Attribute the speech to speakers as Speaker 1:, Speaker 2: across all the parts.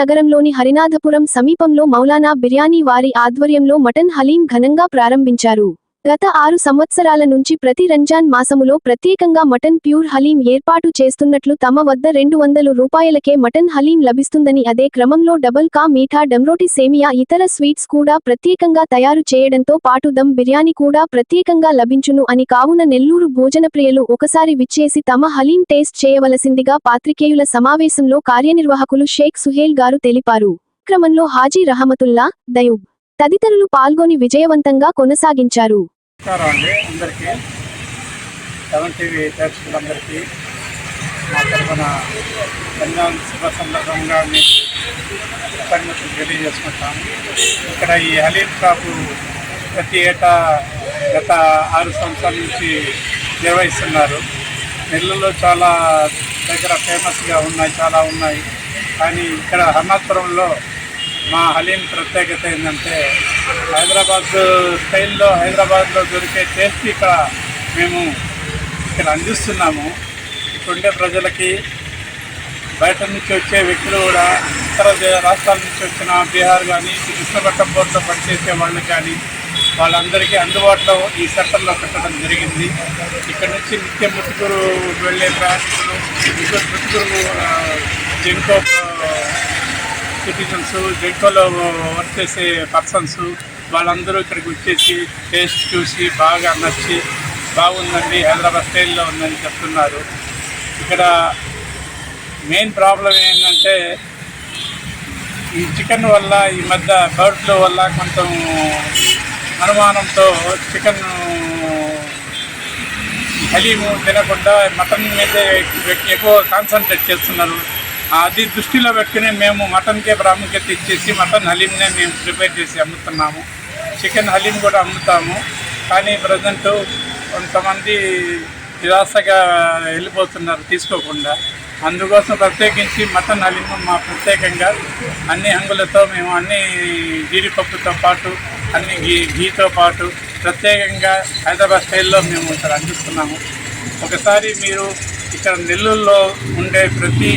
Speaker 1: నగరంలోని హరినాథపురం సమీపంలో మౌలానా బిర్యానీ వారి ఆధ్వర్యంలో మటన్ హలీం ఘనంగా ప్రారంభించారు. గత ఆరు సంవత్సరాల నుంచి ప్రతి రంజాన్ మాసములో ప్రత్యేకంగా మటన్ ప్యూర్ హలీం ఏర్పాటు చేస్తున్నట్లు తమ వద్ద రెండు వందలు రూపాయలకే మటన్ హలీం లభిస్తుందని అదే క్రమంలో డబల్ కా మీఠా డమ్రోటి సేమియా ఇతర స్వీట్స్ కూడా ప్రత్యేకంగా తయారు చేయడంతో పాటు దమ్ బిర్యానీ కూడా ప్రత్యేకంగా లభించును అని కావున నెల్లూరు భోజనప్రియలు ఒకసారి విచ్చేసి తమ హలీం టేస్ట్ చేయవలసిందిగా పాత్రికేయుల సమావేశంలో కార్యనిర్వాహకులు షేక్ సుహేల్ గారు తెలిపారు. క్రమంలో హాజీ రహమతుల్లా దయూబ్ తదితరులు పాల్గొని విజయవంతంగా కొనసాగించారు.
Speaker 2: నమస్కారం అండి అందరికీ. సెవెన్ టీవీ ప్రేక్షకులందరికీ మా తరఫున రంజాన్ శుభ సందర్భంగా మీకు పరిమితులు తెలియజేసుకుంటాము ఇక్కడ ఈ హలీం షాపు ప్రతి ఏటా గత ఆరు సంవత్సరాల నుంచి నిర్వహిస్తున్నారు. నెల్లూరులో చాలా దగ్గర ఫేమస్గా ఉన్నాయి చాలా ఉన్నాయి. కానీ ఇక్కడ హర్నాథపురంలో మా హలీం ప్రత్యేకత ఏంటంటే హైదరాబాద్ స్టైల్లో హైదరాబాద్లో దొరికే టేస్ట్ ఇక్కడ మేము ఇక్కడ అందిస్తున్నాము. ఇక్కడుండే ప్రజలకి బయట నుంచి వచ్చే వ్యక్తులు కూడా ఇతర రాష్ట్రాల నుంచి వచ్చిన బీహార్ కానీ కృష్ణపట్నం బోర్డులో పనిచేసే వాళ్ళు కానీ వాళ్ళందరికీ అందుబాటులో ఈ సెంటర్లో పెట్టడం జరిగింది. ఇక్కడ నుంచి నిత్య ముట్టుకూరు వెళ్ళే ప్రయాణికులు ముట్టుకూరు ముట్టుకూరు సిటిజన్స్ జెంకోలో వర్క్ చేసే పర్సన్స్ వాళ్ళందరూ ఇక్కడికి వచ్చేసి టేస్ట్ చూసి బాగా నచ్చి బాగుందండి హైదరాబాద్ స్టైల్లో ఉందని చెప్తున్నారు. ఇక్కడ మెయిన్ ప్రాబ్లం ఏంటంటే ఈ చికెన్ వల్ల ఈ మధ్య బర్డ్ ఫ్లూ వల్ల కొంచెం అనుమానంతో చికెన్ హలీము తినకుండా మటన్ మీద ఎక్కువ కాన్సన్ట్రేట్ చేస్తున్నారు. అది దృష్టిలో పెట్టుకుని మేము మటన్కే ప్రాముఖ్యత ఇచ్చేసి మటన్ హలీంనే మేము ప్రిపేర్ చేసి అమ్ముతున్నాము. చికెన్ హలీం కూడా అమ్ముతాము. కానీ ప్రజెంట్ కొంతమంది నిరాశగా వెళ్ళిపోతున్నారు తీసుకోకుండా. అందుకోసం ప్రత్యేకించి మటన్ హలీమ్ మా ప్రత్యేకంగా అన్ని హంగులతో మేము అన్ని జీడిపప్పుతో పాటు అన్ని గీ ఘీతో పాటు ప్రత్యేకంగా హైదరాబాద్ స్టైల్లో మేము ఇక్కడ అందిస్తున్నాము. ఒకసారి మీరు ఇక్కడ నెల్లూరులో ఉండే ప్రతి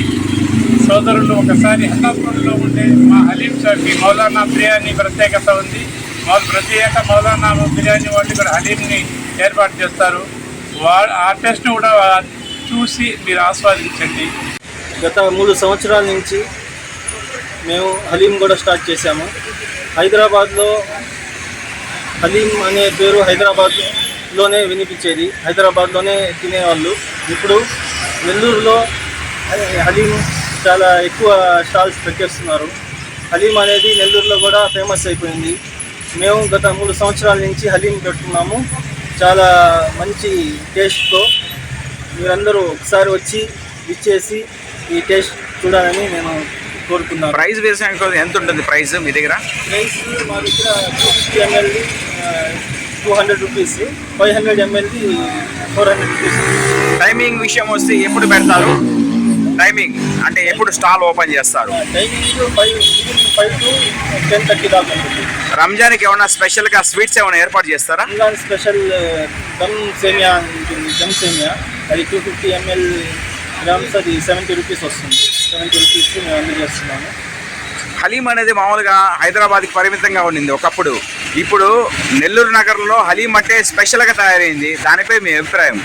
Speaker 2: సోదరులు ఒకసారి హతాపురంలో ఉండే మా హలీం షాకి మౌలానా బిర్యానీ ప్రత్యేకత ఉంది. వాళ్ళు ప్రతి ఏటా మౌలానా బిర్యానీ వాళ్ళు ఇక్కడ హలీంని ఏర్పాటు చేస్తారు. వా ఆ టేస్ట్ని కూడా చూసి మీరు ఆస్వాదించండి.
Speaker 3: గత మూడు సంవత్సరాల నుంచి మేము హలీం కూడా స్టార్ట్ చేశాము. హైదరాబాద్లో హలీం అనే పేరు హైదరాబాద్లోనే వినిపించేది. హైదరాబాద్లోనే తినేవాళ్ళు. ఇప్పుడు నెల్లూరులో హలీం చాలా ఎక్కువ స్టాల్స్ పెట్టేస్తున్నారు. హలీం అనేది నెల్లూరులో కూడా ఫేమస్ అయిపోయింది. మేము గత మూడు సంవత్సరాల నుంచి హలీం పెడుతున్నాము. చాలా మంచి టేస్ట్తో మీరందరూ ఒకసారి వచ్చి ఇచ్చేసి ఈ టేస్ట్ చూడాలని నేను కోరుకున్నాను.
Speaker 4: ప్రైస్ విషయానికి ఎంత ఉంటుంది ప్రైస్ మీ దగ్గర?
Speaker 3: ప్రైస్ మా దగ్గర two fifty MLD two hundred rupees five hundred MLD four hundred rupees
Speaker 4: timing విషయం వస్తే ఎప్పుడు పెడతారు? టైమింగ్ అంటే ఎప్పుడు స్టాల్ ఓపెన్ చేస్తారు? రంజాన్కి ఏమైనా స్పెషల్గా స్వీట్స్ ఏమైనా ఏర్పాటు చేస్తారా?
Speaker 3: రంజాన్ స్పెషల్ దమ్ సేమియా ఉంటుంది దమ్ సేమియా. అది టూ ఫిఫ్టీ ఎంఎల్ గ్రామ్స్ అది సెవెంటీ రూపీస్ వస్తుంది. సెవెంటీ రూపీస్ మేము అందజేస్తున్నాము
Speaker 4: హలీం అనేది మామూలుగా హైదరాబాద్కి పరిమితంగా ఉండింది ఒకప్పుడు. ఇప్పుడు నెల్లూరు నగరంలో హలీం అంటే స్పెషల్గా తయారైంది. దానిపై మీ అభిప్రాయం?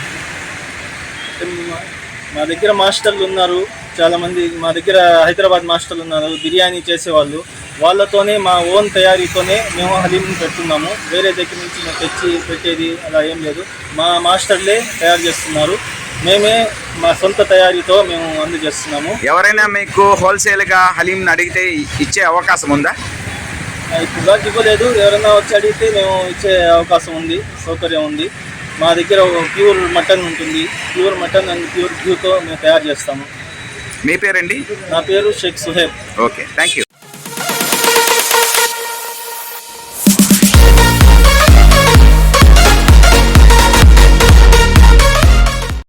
Speaker 3: మా- దగ్గర మాస్టర్లు ఉన్నారు చాలామంది మా దగ్గర హైదరాబాద్ మాస్టర్లు ఉన్నారు బిర్యానీ చేసేవాళ్ళు. వాళ్ళతోనే మా ఓన్ తయారీతోనే మేము హలీం పెడుతున్నాము. వేరే దగ్గర నుంచి మేము తెచ్చి పెట్టేది అలా ఏం లేదు. మా మాస్టర్లే తయారు చేస్తున్నారు. మేమే మా సొంత తయారీతో మేము అందజేస్తున్నాము.
Speaker 4: ఎవరైనా మీకు హోల్సేల్గా హలీంని అడిగితే ఇచ్చే అవకాశం ఉందా?
Speaker 3: ఇప్పుడు ఇవ్వలేదు. ఎవరైనా వచ్చి అడిగితే మేము ఇచ్చే అవకాశం ఉంది సౌకర్యం ఉంది. మా దగ్గర ప్యూర్ మటన్ ఉంటుంది. ప్యూర్ మటన్ అండ్ ప్యూర్ ఘ్యూతో మేము తయారు చేస్తాము.
Speaker 4: మీ పేరండి?
Speaker 3: నా పేరు Sheikh Suhaib.
Speaker 4: Okay thank you